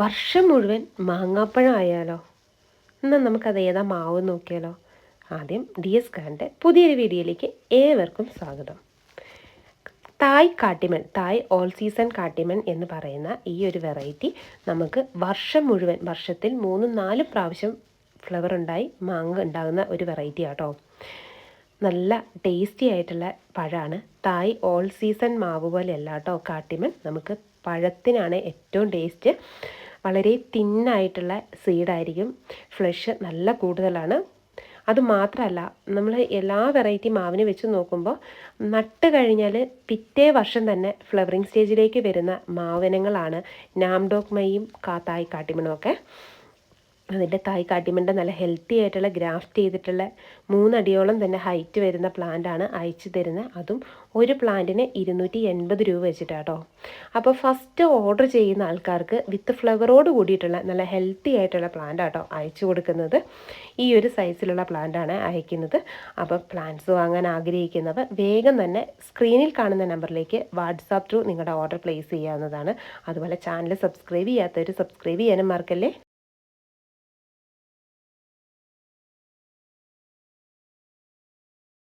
വർഷം മുഴുവൻ മാങ്ങാപ്പഴം ആയാലോ എന്നാൽ നമുക്കത് ഏതാ മാവ് നോക്കിയാലോ? ആദ്യം ഡി എസ് കാരന്റെ പുതിയൊരു വീഡിയോയിലേക്ക് ഏവർക്കും സ്വാഗതം. തായ് കാട്ടിമൺ തായ് ഓൾ സീസൺ കാട്ടിമൺ എന്ന് പറയുന്ന ഈ ഒരു വെറൈറ്റി നമുക്ക് വർഷം മുഴുവൻ വർഷത്തിൽ മൂന്നും നാലും പ്രാവശ്യം ഫ്ലവർ ഉണ്ടായി മാങ്ങ ഉണ്ടാകുന്ന ഒരു വെറൈറ്റി ആട്ടോ. നല്ല ടേസ്റ്റി ആയിട്ടുള്ള പഴമാണ്. തായ് ഓൾ സീസൺ മാവ് പോലെയല്ല കേട്ടോ കാട്ടിമൺ. നമുക്ക് പഴത്തിനാണ് ഏറ്റവും ടേസ്റ്റ്. വളരെ തിന്നായിട്ടുള്ള സീഡായിരിക്കും ഫ്ലഷ് നല്ല കൂടുതലാണ്. അത് മാത്രമല്ല നമ്മൾ എല്ലാ വെറൈറ്റി മാവിന് വെച്ച് നോക്കുമ്പോൾ നട്ട് കഴിഞ്ഞാൽ പിറ്റേ വർഷം തന്നെ ഫ്ലവറിങ് സ്റ്റേജിലേക്ക് വരുന്ന മാവിനങ്ങളാണ് നാംഡോക്മയും കാത്തായി കാട്ടിമണും ഒക്കെ അതിന്റെ തായ് കാട്ടിമണ്ട നല്ല ഹെൽത്തി ആയിട്ടുള്ള ഗ്രാഫ്റ്റ് ചെയ്തിട്ടുള്ള മൂന്നടിയോളം തന്നെ ഹൈറ്റ് വരുന്ന പ്ലാന്റാണ് അയച്ചു തരുന്നത്. അതും ഒരു പ്ലാന്റിന് ഇരുന്നൂറ്റി എൺപത് രൂപ വെച്ചിട്ടാട്ടോ അപ്പോൾ ഫസ്റ്റ് ഓർഡർ ചെയ്യുന്ന ആൾക്കാർക്ക് വിത്ത് ഫ്ലവറോട് കൂടിയിട്ടുള്ള നല്ല ഹെൽത്തി ആയിട്ടുള്ള പ്ലാന്റ് ആട്ടോ അയച്ചു കൊടുക്കുന്നത്. ഈ ഒരു സൈസിലുള്ള പ്ലാന്റാണ് അയക്കുന്നത്. അപ്പോൾ പ്ലാന്റ്സ് വാങ്ങാൻ ആഗ്രഹിക്കുന്നവർ വേഗം തന്നെ സ്ക്രീനിൽ കാണുന്ന നമ്പറിലേക്ക് വാട്സാപ്പ് ത്രൂ നിങ്ങളുടെ ഓർഡർ പ്ലേസ് ചെയ്യാവുന്നതാണ്. അതുപോലെ ചാനൽ സബ്സ്ക്രൈബ് ചെയ്യാത്തവർ സബ്സ്ക്രൈബ് ചെയ്യാനും മറക്കല്ലേ?